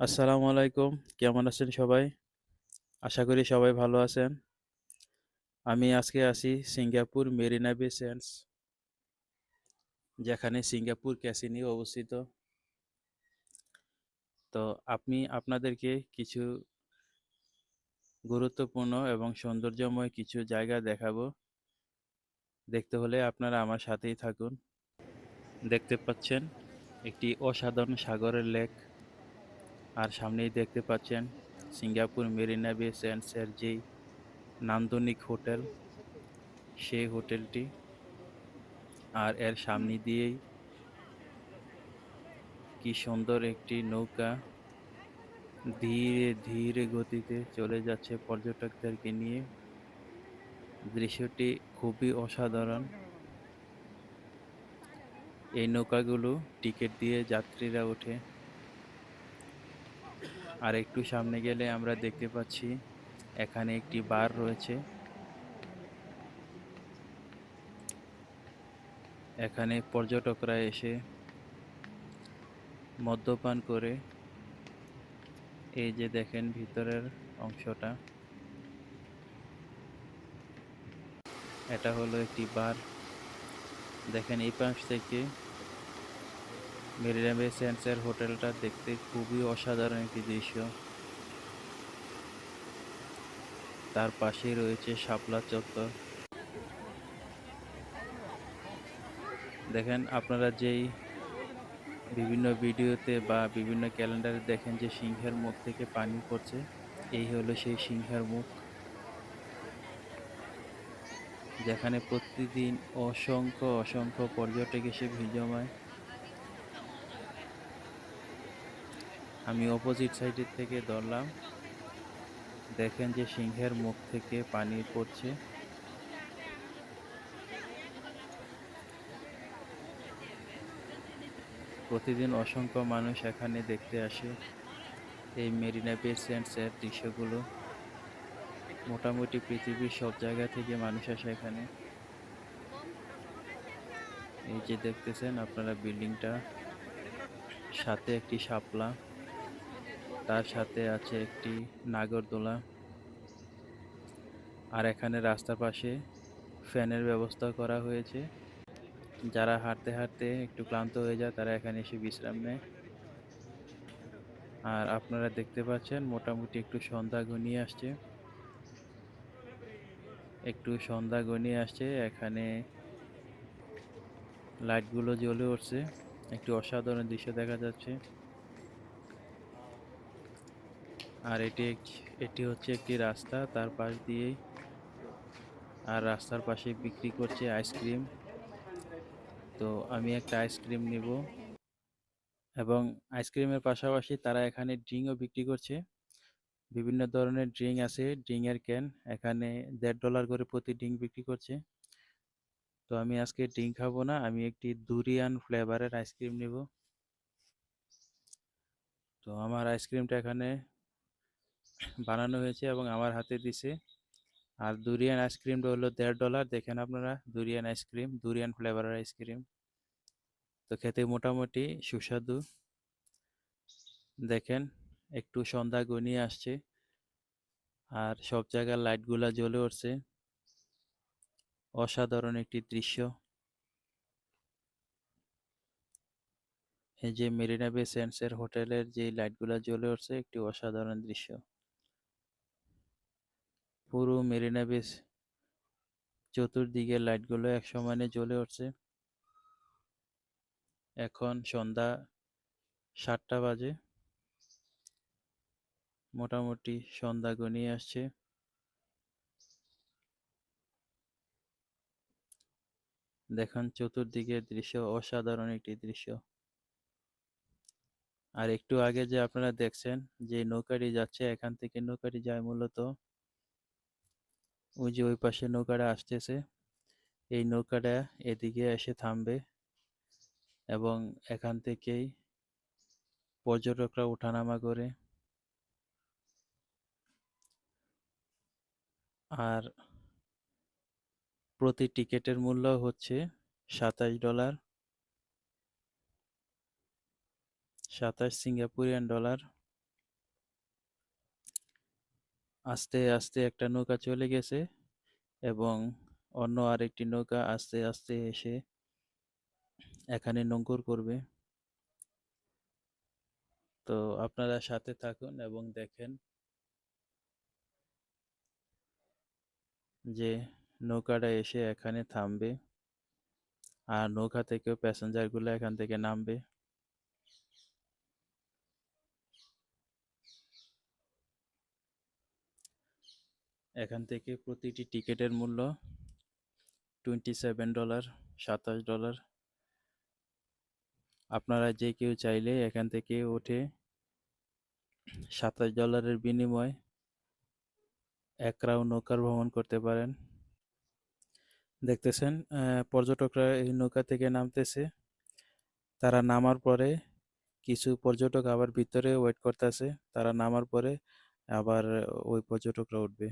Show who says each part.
Speaker 1: আসসালামু আলাইকুম। কেমন আছেন সবাই? আশা করি সবাই ভালো আছেন। আমি আজকে আছি সিঙ্গাপুর মেরিনা বে স্যান্ডস যেখানে সিঙ্গাপুর ক্যাসিনো অবস্থিত। তো আপনি, আপনাদেরকে কিছু গুরুত্বপূর্ণ এবং সৌন্দর্যময় কিছু জায়গা দেখাবো। দেখতে হলে আপনারা আমার সাথেই থাকুন। দেখতে পাচ্ছেন একটি অসাধারণ সাগরের লেক। আর সামনেই দেখতে পাচ্ছেন সিঙ্গাপুর মেরিনা বে স্যান্ডসের যেই নান্দনিক হোটেল। সেই হোটেলটি আর এর সামনে দিয়েই কি সুন্দর একটি নৌকা ধীরে ধীরে গতিতে চলে যাচ্ছে পর্যটকদেরকে নিয়ে। দৃশ্যটি খুবই অসাধারণ। এই নৌকাগুলো টিকিট দিয়ে যাত্রীরা ওঠে। আর একটু সামনে গেলে আমরা দেখতে পাচ্ছি এখানে একটি বার রয়েছে। এখানে পর্যটকরা এসে মদ্যপান করে। এই যে দেখেন ভিতরের অংশটা। এটা হলো একটি বার। দেখেন এই পাশ থেকে মেরিনা বে সেন্সের হোটেলটা দেখতে খুবই অসাধারণ একটি দৃশ্য। তার পাশেই রয়েছে শাপলা চত্বর। দেখেন, আপনারা যেই বিভিন্ন ভিডিওতে বা বিভিন্ন ক্যালেন্ডারে দেখেন যে সিংহের মুখ থেকে পানি পড়ছে, এই হলো সেই সিংহের মুখ। যেখানে প্রতিদিন অসংখ্য অসংখ্য পর্যটক এসে ভিড় জমায় আমি অপোজিট সাইডের থেকে ধরলাম। দেখেন যে সিংহের মুখ থেকে পানি পড়ছে। প্রতিদিন অসংখ্য মানুষ এখানে দেখতে আসে এই মেরিনা বে স্যান্ডসের দৃশ্যগুলো। মোটামুটি পৃথিবীর সব জায়গা থেকে মানুষ আসে এখানে। এই যে দেখতেছেন আপনারা বিল্ডিংটা, সাথে একটি শাপলা। তার সাথে আছে একটি নাগরদোলা। আর এখানে রাস্তার পাশে ফ্যানের ব্যবস্থা করা হয়েছে। যারা হাঁটতে হাঁটতে একটু ক্লান্ত হয়ে যায়, তারা এখানে এসে বিশ্রাম নেয়। আর আপনারা দেখতে পাচ্ছেন, মোটামুটি একটু সন্ধ্যা ঘনিয়ে আসছে। একটু সন্ধ্যা ঘনিয়ে আসছে, এখানে লাইটগুলো জ্বলে উঠছে। একটি অসাধারণ দৃশ্য দেখা যাচ্ছে। আর এটি এটি হচ্ছে একটি রাস্তা। তার পাশ দিয়ে আর রাস্তার পাশে বিক্রি করছে আইসক্রিম। তো আমি একটা আইসক্রিম নিব। এবং আইসক্রিমের পাশাপাশি তারা এখানে ড্রিঙ্কও বিক্রি করছে। বিভিন্ন ধরনের ড্রিঙ্ক আছে ড্রিঙ্কের ক্যান। এখানে দেড় ডলার করে প্রতি ড্রিঙ্ক বিক্রি করছে। তো আমি আজকে ড্রিঙ্ক খাব না, আমি একটি দুরিয়ান ফ্লেভারের আইসক্রিম নিব। তো আমার আইসক্রিমটা এখানে বানানো হয়েছে এবং আমার হাতে দিছে। আর দুরিয়ান আইসক্রিমটা হলো দেড় ডলার দেখেন আপনারা দুরিয়ান আইসক্রিম দুরিয়ান ফ্লেভারের আইসক্রিম তো খেতে মোটামুটি সুস্বাদু। দেখেন, একটু সন্ধ্যা গনিয়ে আসছে। আর সব জায়গার লাইটগুলা জ্বলে উঠছে। অসাধারণ একটি দৃশ্য। এই যে মেরিনা বে সেন্টসের হোটেলের যে লাইটগুলা জ্বলে উঠছে, একটি অসাধারণ দৃশ্য। পুরো মেরিনা বেস চতুর্দিকে লাইটগুলো এক সমানে জ্বলে উঠছে। এখন সন্ধ্যা সাতটা বাজে। মোটামুটি সন্ধ্যা গনিয়ে আসছে। দেখেন, চতুর্দিকের দৃশ্য অসাধারণ একটি দৃশ্য। আর একটু আগে যে আপনারা দেখছেন যে নৌকাটি যাচ্ছে, এখান থেকে নৌকাটি যায় মূলত ওই যে ওই পাশে নৌকাটা আসতেছে। এই নৌকাটা এদিকে এসে থামবে এবং এখান থেকেই পর্যটকরা ওঠানামা করে। আর প্রতি টিকেটের মূল্য হচ্ছে সাতাশ ডলার, সাতাশ সিঙ্গাপুরিয়ান ডলার। আস্তে আস্তে একটা নৌকা চলে গেছে এবং অন্য আরেকটি নৌকা আস্তে আস্তে এসে এখানে নোঙ্গর করবে। তো আপনারা সাথে থাকুন এবং দেখেন যে নৌকাটা এসে এখানে থামবে আর নৌকা থেকেও প্যাসেঞ্জারগুলো এখান থেকে নামবে। এখান থেকে প্রতিটি টিকিটের মূল্য টোয়েন্টি সেভেন ডলার সাতাশ ডলার আপনারা যে কেউ চাইলে এখান থেকে উঠে সাতাশ ডলারের বিনিময়ে এক রাউন্ড নৌকার ভ্রমণ করতে পারেন। দেখতেছেন পর্যটকরা এই নৌকা থেকে নামতেছে। তারা নামার পরে কিছু পর্যটক আবার ভিতরে ওয়েট করতেছে। তারা নামার পরে আবার ওই পর্যটকরা উঠবে।